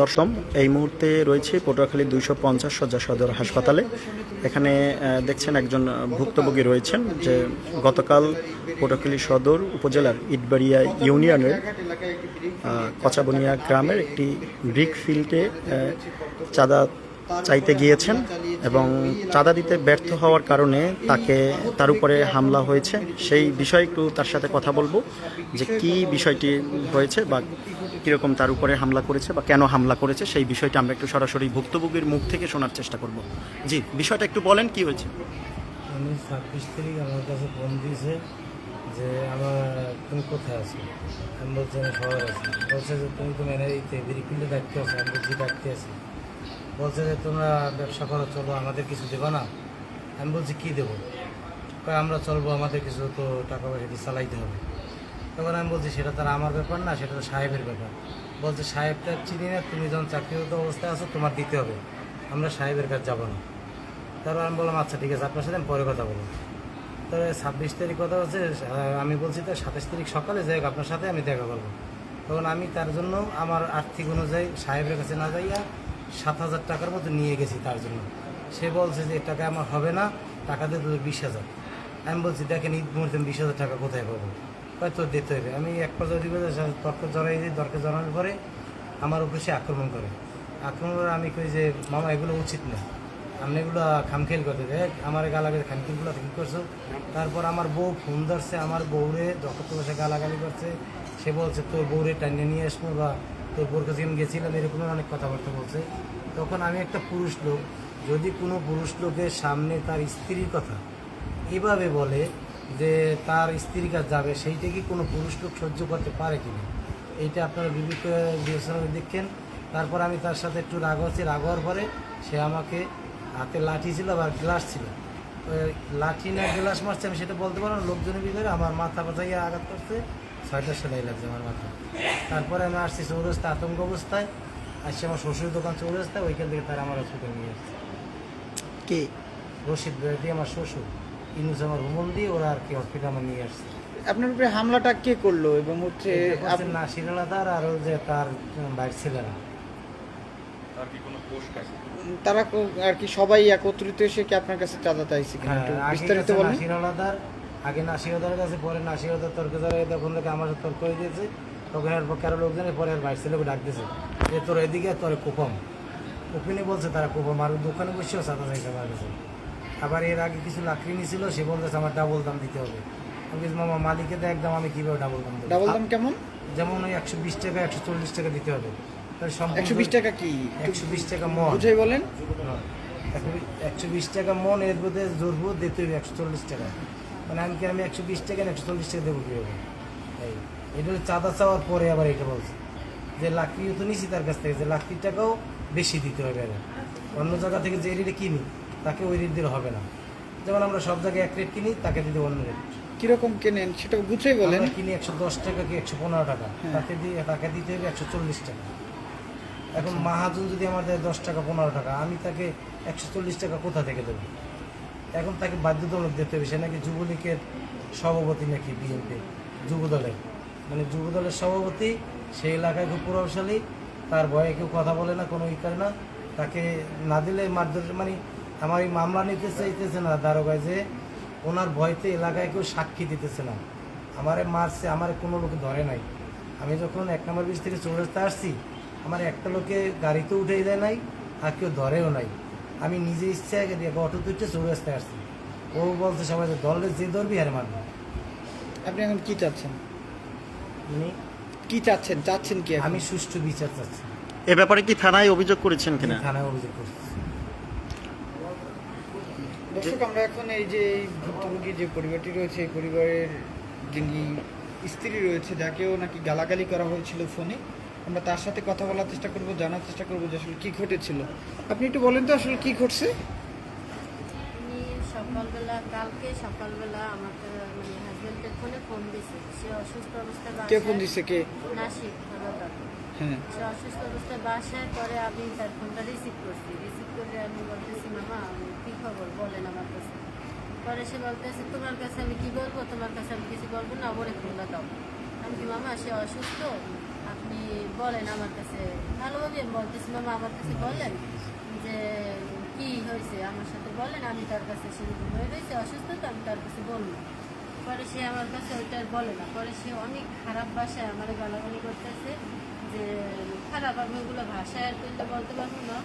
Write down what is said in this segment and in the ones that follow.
দর্শক এই মুহূর্তে রয়েছে পটুয়াখালী দুইশো পঞ্চাশ শয্যা সদর হাসপাতালে। এখানে দেখছেন একজন ভুক্তভোগী রয়েছেন যে গতকাল পটুয়াখালী সদর উপজেলার ইটবাড়িয়া ইউনিয়নের কচাবনিয়া গ্রামের একটি ব্রিক ফিল্ডে চাঁদা চাইতে গিয়েছেন এবং চাঁদা দিতে ব্যর্থ হওয়ার কারণে তাকে তার উপরে হামলা হয়েছে। সেই বিষয়ে একটু তার সাথে কথা বলব যে কি বিষয়টি হয়েছে বা কীরকম তার উপরে হামলা করেছে বা কেন হামলা করেছে, সেই বিষয়টা আমরা একটু সরাসরি ভুক্তভোগীর মুখ থেকে শোনার চেষ্টা করব। জি, বিষয়টা একটু বলেন, কি হয়েছে? উনি ছাব্বিশ তারিখ আমার কাছে ফোন দিয়েছে যে আমার তুমি কোথায় আছো? আমি বলছি আমি শহর আছি। বলছে যে তুমি তো ম্যানেজারিতে বিরিফিল্ডে ডাকতে আছো আমি বলছি ডাকতে আছি। বলছে যে তোমরা ব্যবসা করো, চলো, আমাদের কিছু দেবো না। আমি বলছি কী দেবো? আমরা চলবো, আমাদের কিছু তো টাকা পয়সা চালাইতে হবে। তখন আমি বলছি, সেটা তার আমার ব্যাপার না, সেটা তো সাহেবের ব্যাপার। বলছে, সাহেবটা চিনি না, তুমি যখন চাকরিরত অবস্থায় আছো, তোমার দিতে হবে। আমরা সাহেবের কাছে যাব না। তারপর আমি বললাম আচ্ছা ঠিক আছে, আপনার সাথে আমি পরে কথা বলব। তবে ছাব্বিশ তারিখ কথা হচ্ছে আমি বলছি, তো সাতাশ তারিখ সকালে যাই আপনার সাথে আমি দেখা করব। তখন আমি তার জন্য আমার আর্থিক অনুযায়ী সাহেবের কাছে না যাইয়া সাত হাজার টাকার মতো নিয়ে গেছি তার জন্য। সে বলছে যে টাকা আমার হবে না, টাকা দিয়ে তোদের বিশ হাজার। আমি বলছি, দেখেন ঈদ মুহূর্তে বিশ হাজার টাকা কোথায় পাবো? কয় তোর দিতে হবে। আমি এক পর্যায়ে দিব তর্ক জড়াই দিই, তর্কে জড়ানোর পরে আমার উপরে সে আক্রমণ করে। আক্রমণ করে আমি কই যে, মামা, এগুলো উচিত না। আপনি এগুলো খামখেল করতে দেখ আমার গালাগালি, খামখেলগুলো ঠিক করছ। তারপর আমার বউ ফোন ধরছে, আমার বউরে যখন বসে গালাগালি করছে, সে বলছে, তোর বউরে টানিয়ে নিয়ে আসব বা তোর বউর কাছে আমি গেছিলাম এরকম অনেক কথাবার্তা বলছে। তখন আমি একটা পুরুষ লোক, যদি কোনো পুরুষ লোকের সামনে তার স্ত্রীর কথা এভাবে বলে যে তার স্ত্রীর কাছে যাবে সেইটা কি কোনো পুরুষ লোক সহ্য করতে পারে কিনা এইটা আপনারা বিবেক বিবেচনা দেখেন। তারপর আমি তার সাথে একটু রাগ হচ্ছি রাগ হওয়ার পরে সে আমাকে হাতে লাঠি ছিল আবার গ্লাস ছিল। লাঠি না গ্লাস মারছে আমি সেটা বলতে পারব না লোকজনের ভিতরে আমার মাথা বাজাইয়া আঘাত করছে ছয়টা সেলাই লাগছে আমার মাথা তারপরে আমি আসছি চৌরাস্তা আতঙ্ক অবস্থায় আসছি আমার শ্বশুর দোকান চৌরাস্তায় ওইখান থেকে তারা আমার হসপিটাল নিয়ে আসছে। কে? রশিদ বেড়াতে আমার শ্বশুর। ইনুস আমার দিয়ে ওরা আর কি হসপিটাল আমার নিয়ে আসছে। আপনার উপরে হামলাটা কে করল এবং হচ্ছে আপনি নাসির আলাদার আর যে তার বাইর ছেলেরা। তারা আর কি সবাই একত্রিত এসে কি আপনার কাছে চাঁদা চাইছে হ্যাঁ, বিস্তারিত বলেন। নাসির আলাদার আগে নাসির আলাদার কাছে পরে নাসির আলাদার তর্ক ধরে তখন থেকে আমার তর্ক হয়ে গেছে। তখন আর কারও লোকজনের পরে আর বাইর ছেলেকে ডাক দিয়েছে যে তোর এদিকে তোর কুপম। কুপিনি বলছে তারা কুপম আর দোকানে বসেও সাদা চাইছে আমার কাছে। আবার এর আগে কিছু লাকড়ি নিছিল সে বলতেছে আমার ডাবল দাম দিতে হবে। আমি মামা মালিকের তো একদম আমি কীভাবে ডাবল দাম দেবো? ডাবল দাম কেমন? যেমন ওই একশো বিশ টাকা একশো চল্লিশ টাকা দিতে হবে। একশো বিশ টাকা কি? একশো বিশ টাকা মন। বুঝাই বলেন। একশো বিশ টাকা মন এর মধ্যে জোরবো দিতে হবে একশো চল্লিশ টাকা। মানে আমি কি আমি একশো বিশ টাকা না একশো চল্লিশ টাকা দেবো কীভাবে? এই এটা চাঁদা চাওয়ার পরে আবার এটা বলছে। যে লাকড়িও তো নিছি তার কাছ থেকে যে লাকড়ির টাকাও বেশি দিতে হবে আবার। অন্য জায়গা থেকে যে এটা কিনি তাকে ওই রেট দিলে হবে না। যেমন আমরা সব জায়গায় এক রেট কিনি তাকে দিতে অন্য রেট। কীরকম কেনেন? সেটা বুঝাই বলেন। কিনি একশো দশ টাকা কি একশো পনেরো টাকা। তাকে দিয়ে তাকে দিতে হবে একশো চল্লিশ টাকা। এখন মাহাজন যদি আমার দেয় দশ টাকা পনেরো টাকা আমি তাকে একশো চল্লিশ টাকা কোথা থেকে দেবো? এখন তাকে বাধ্যতামূলক দিতে হবে। সে নাকি যুবলীগের সভাপতি নাকি বিএনপি যুবদলের। মানে যুবদলের সভাপতি সেই এলাকায় খুব প্রভাবশালী। তার ভয়ে কেউ কথা বলে না কোনো ই করে না। তাকে না দিলে মারধর মানে আমার এই মামলা নিতে চাইতেছে না দারোগায় যে ওনার ভয়তে এলাকায় কেউ সাক্ষী দিতেছে না। আমারে মারছে আমার কোনো লোকে ধরে নাই। আমি যখন এক নম্বর বিশ থেকে চৌরাস্তা আসছি আমার একটা লোকে গাড়িতে উঠেই দেয় নাই আর কেউ ধরেও নাই। আমি নিজে ইচ্ছা অটো তুলতে চৌরাস্তায় আসছি। ও বলছে সবাই যে দলের যে ধরবি আর মারবি। আপনি এখন কী চাচ্ছেন? মানে কি চাচ্ছেন? চাচ্ছেন কি আমি সুষ্ঠু বিচার চাচ্ছি। এ ব্যাপারে কি থানায় অভিযোগ করেছেন কিনা? থানায় অভিযোগ করছি। দর্শক আমরা এখন এই যে এই ভুক্তভোগী যে পরিবারটি রয়েছে এই পরিবারের যিনি স্ত্রী রয়েছে যাকেও নাকি গালাগালি করা হয়েছিল ফোনে আমরা তার সাথে কথা বলার চেষ্টা করব জানার চেষ্টা করব যে আসলে কি ঘটেছিল। আপনি একটু বলেন তো আসলে কি ঘটছে? সকালবেলা কালকে সকালবেলা আমাকে মানে হাজবেন্ডের ফোনে ফোন দিছে। সে অসুস্থ অবস্থায় কে ফোন দিছে? কে? নাসিক হ্যাঁ। সে অসুস্থ অবস্থায় বাসায় পরে আমি তার ফোনটা রিসিভ করছি। রিসিভ করে আমি বলতেছি মামা কি খবর বলেন আমার কাছে। পরে সে বলতেছে, তোমার কাছে আমি কি বলব? তোমার কাছে আমি কিছু বলব না ওরে ফোনটা দাও। আমি কি, মামা, সে অসুস্থ? আপনি বলেন আমার কাছে। ভালোভাবে আমি বলতেছি, মামা, আমার কাছে বলেন যে কি হয়েছে? আমার সাথে বলেন, আমি তার কাছে সেরকম হয়ে রয়েছে অসুস্থ তো, আমি তার কাছে বলব। পরে সে আমার কাছে ওইটা আর বলে না। পরে সে অনেক খারাপ ভাষায় আমার গালাগালি করতেছে যে, খারাপ, আমি ওগুলো ভাষায় আর করলে বলতে পারব না।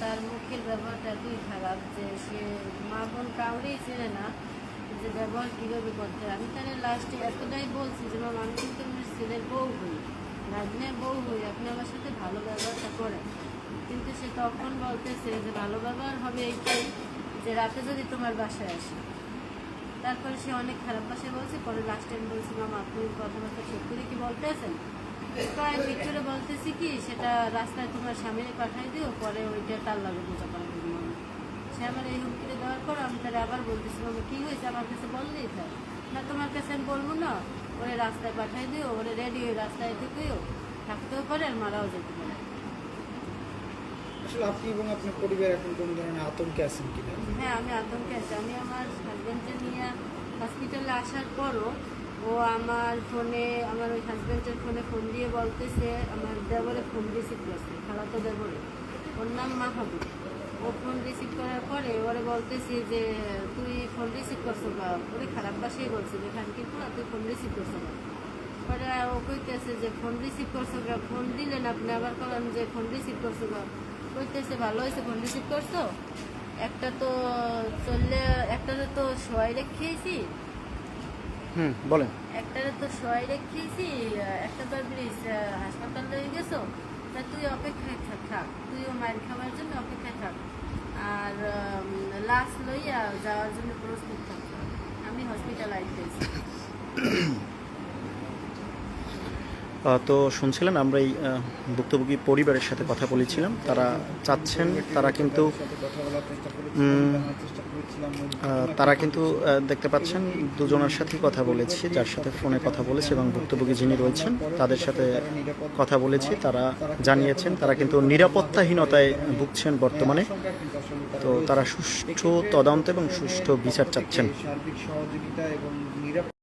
তার মুখের ব্যবহারটা এতই খারাপ যে সে মা বোন কাউরেই চেনে না যে ব্যবহার কীভাবে করতে আমি তাহলে লাস্টে এতটাই বলছি যে মামা আমি কিন্তু আমার ছেলের বউ হই রাজনের বউ হই, আপনি আমার সাথে ভালো ব্যবহারটা করেন। কিন্তু সে তখন বলতেছে যে, ভালো ব্যবহার হবে এইটাই যে রাতে যদি তোমার বাসায় আসে। তারপরে সে অনেক খারাপ ভাষায় বলছে, পরে লাস্ট টাইম বলছি মামা আপনি কথাবার্তা সত্যি কি বলতেছেন? কয় ভিতরে বলতেছি কি সেটা রাস্তায় তোমার পাঠাই দিও পরে ওইটা তার লাগে বোঝা পারবে সে আমার এই হুমকিটা দেওয়ার পর আমি তাহলে আবার বলতেছি মামা হয়েছে? আমার কাছে বললেই থাক না তোমার কাছে আমি বলব না। ওরে রাস্তায় পাঠাই দিও ওরে রেডি হয়ে রাস্তায় থেকেও থাকতেও পারে আর মারাও যেতে পারে। আসলে আপনি এবং আপনার পরিবার এখন কোনো ধরনের আতঙ্কে আছেন কিনা? হ্যাঁ আমি আতঙ্কে আছি। আমি আমার হাজব্যান্ডকে নিয়ে হসপিটালে আসার পরও ও আমার ফোনে, আমার ওই হাজব্যান্ডের ফোনে ফোন দিয়ে বলতেছে, আমার দেবরে ফোন রিসিভ করছে খালাতো দেবরে ওর নাম মাহাবুব। ও ফোন রিসিভ করার পরে ওরে বলতেছি যে, তুই ফোন রিসিভ করছ বা? ওরে খারাপ বাসেই বলছে যে খানকি না তুই ফোন রিসিভ করছ না। পরে ও কইতেছে যে ফোন রিসিভ করছ গা ফোন দিলেন আপনি, আবার করেন যে ফোন রিসিভ করছ গা। কইতেছে, ভালো হয়েছে ফোন রিসিভ করছ? একটা তো চললে একটা তো সবাই রেখেছি হুম বলেন। একটাতে তো সয় রেখেছি একটা তো ব্রিজ হাসপাতাল হয়ে গেছো তা তুই অপেক্ষায় থাক তুইও মায়ের খাওয়ার জন্য অপেক্ষায় থাক। আর লাশ লইয়া যাওয়ার জন্য প্রস্তুত থাক। আমি হসপিটাল আইতেছি তো শুনছিলেন আমরা এই ভুক্তভোগী পরিবারের সাথে কথা বলেছিলাম। তারা চাচ্ছেন, তারা কিন্তু তারা কিন্তু দেখতে পাচ্ছেন, দুজনের সাথেই কথা বলেছি, যার সাথে ফোনে কথা বলেছি এবং ভুক্তভোগী যিনি রয়েছেন, তাদের সাথে কথা বলেছি, তারা জানিয়েছেন, তারা কিন্তু নিরাপত্তাহীনতায় ভুগছেন বর্তমানে। তো তারা সুষ্ঠু তদন্ত এবং সুষ্ঠু বিচার চাচ্ছেন।